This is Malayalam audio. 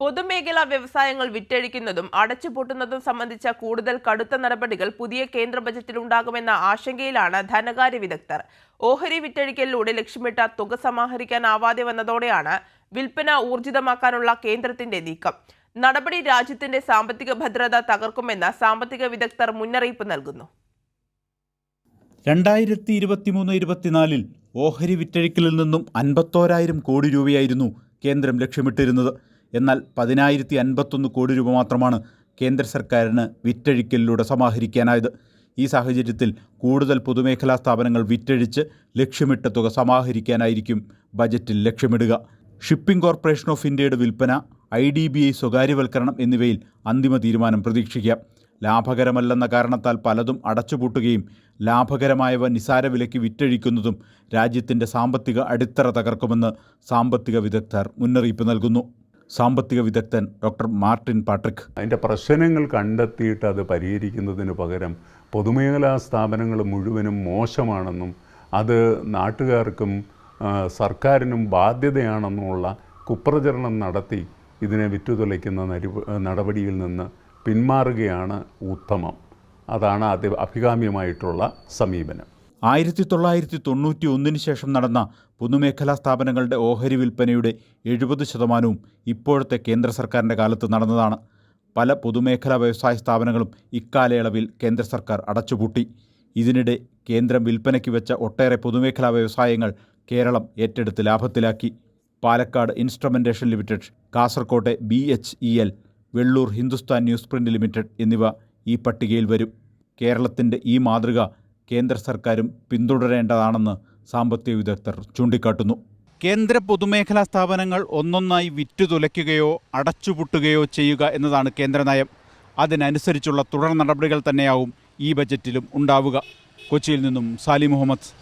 പൊതുമേഖലാ വ്യവസായങ്ങൾ വിറ്റഴിക്കുന്നതും അടച്ചുപൂട്ടുന്നതും സംബന്ധിച്ച കൂടുതൽ കടുത്ത നടപടികൾ പുതിയ കേന്ദ്ര ബജറ്റിൽ ഉണ്ടാകുമെന്ന ആശങ്കയിലാണ് ധനകാര്യ വിദഗ്ധർ. ഓഹരി വിറ്റഴിക്കലിലൂടെ ലക്ഷ്യമിട്ട തുക സമാഹരിക്കാനാവാതെ വന്നതോടെയാണ് വിൽപ്പന ഊർജിതമാക്കാനുള്ള കേന്ദ്രത്തിന്റെ നീക്കം. നടപടി രാജ്യത്തിന്റെ സാമ്പത്തിക ഭദ്രത തകർക്കുമെന്ന് സാമ്പത്തിക വിദഗ്ധർ മുന്നറിയിപ്പ് നൽകുന്നു. രണ്ടായിരത്തി ഇരുപത്തിമൂന്ന് ഇരുപത്തിനാലിൽ ഓഹരി വിറ്റഴിക്കലിൽ നിന്നും അൻപത്തോരായിരം കോടി രൂപയായിരുന്നു കേന്ദ്രം ലക്ഷ്യമിട്ടിരുന്നത്. എന്നാൽ പതിനായിരത്തി അൻപത്തൊന്ന് കോടി രൂപ മാത്രമാണ് കേന്ദ്ര സർക്കാരിന് വിറ്റഴിക്കലിലൂടെ സമാഹരിക്കാനായത്. ഈ സാഹചര്യത്തിൽ കൂടുതൽ പൊതുമേഖലാ സ്ഥാപനങ്ങൾ വിറ്റഴിച്ച് ലക്ഷ്യമിട്ട തുക സമാഹരിക്കാനായിരിക്കും ബജറ്റിൽ ലക്ഷ്യമിടുക. ഷിപ്പിംഗ് കോർപ്പറേഷൻ ഓഫ് ഇന്ത്യയുടെ വിൽപ്പന ഐ ഡി ബി ഐ സ്വകാര്യവൽക്കരണം എന്നിവയിൽ അന്തിമ തീരുമാനം പ്രതീക്ഷിക്കാം. ലാഭകരമല്ലെന്ന കാരണത്താൽ പലതും അടച്ചുപൂട്ടുകയും ലാഭകരമായവ നിസാര വിലയ്ക്ക് വിറ്റഴിക്കുന്നതും രാജ്യത്തിന്റെ സാമ്പത്തിക അടിത്തറ തകർക്കുമെന്ന് സാമ്പത്തിക വിദഗ്ധർ മുന്നറിയിപ്പ് നൽകുന്നു. സാമ്പത്തിക വിദഗ്ധൻ ഡോക്ടർ മാർട്ടിൻ പാട്രിക്. അതിന്റെ പ്രശ്നങ്ങൾ കണ്ടെത്തിയിട്ട് അത് പരിഹരിക്കുന്നതിന് പകരം പൊതുമേഖലാ സ്ഥാപനങ്ങൾ മുഴുവനും മോശമാണെന്നും അത് നാട്ടുകാർക്കും സർക്കാരിനും ബാധ്യതയാണെന്നുമുള്ള കുപ്രചരണം നടത്തി ഇതിനെ വിറ്റുതുലയ്ക്കുന്ന നടപടിയിൽ നിന്ന് പിന്മാറുകയാണ് ഉത്തമം. അതാണ് അതി അഭികാമ്യമായിട്ടുള്ള സമീപനം. ആയിരത്തി തൊള്ളായിരത്തി തൊണ്ണൂറ്റി ഒന്നിന് ശേഷം നടന്ന പൊതുമേഖലാ സ്ഥാപനങ്ങളുടെ ഓഹരി വിൽപ്പനയുടെ എഴുപത് ശതമാനവും ഇപ്പോഴത്തെ കേന്ദ്ര സർക്കാരിന്റെ കാലത്ത് നടന്നതാണ്. പല പൊതുമേഖലാ വ്യവസായ സ്ഥാപനങ്ങളും ഇക്കാലയളവിൽ കേന്ദ്ര സർക്കാർ അടച്ചുപൂട്ടി. ഇതിനിടെ കേന്ദ്രം വിൽപ്പനയ്ക്ക് വെച്ച ഒട്ടേറെ പൊതുമേഖലാ വ്യവസായങ്ങൾ കേരളം ഏറ്റെടുത്ത് ലാഭത്തിലാക്കി. പാലക്കാട് ഇൻസ്ട്രുമെന്റേഷൻ ലിമിറ്റഡ് കാസർകോട്ടെ B H E L Vellur Hindustan Newsprint Limited എന്നിവ ഈ പട്ടികയിൽ വരും. കേരളത്തിന്റെ ഈ മാതൃക കേന്ദ്ര സർക്കാരും പിന്തുടരേണ്ടതാണെന്ന് സാമ്പത്തിക വിദഗ്ധർ ചൂണ്ടിക്കാട്ടുന്നു. കേന്ദ്ര പൊതുമേഖലാ സ്ഥാപനങ്ങൾ ഒന്നൊന്നായി വിറ്റുതുലയ്ക്കുകയോ അടച്ചുപൂട്ടുകയോ ചെയ്യുക എന്നതാണ് കേന്ദ്ര നയം. അതിനനുസരിച്ചുള്ള തുടർ നടപടികൾ തന്നെയാവും ഈ ബജറ്റിലും ഉണ്ടാവുക. കൊച്ചിയിൽ നിന്നും സാലി മുഹമ്മദ്.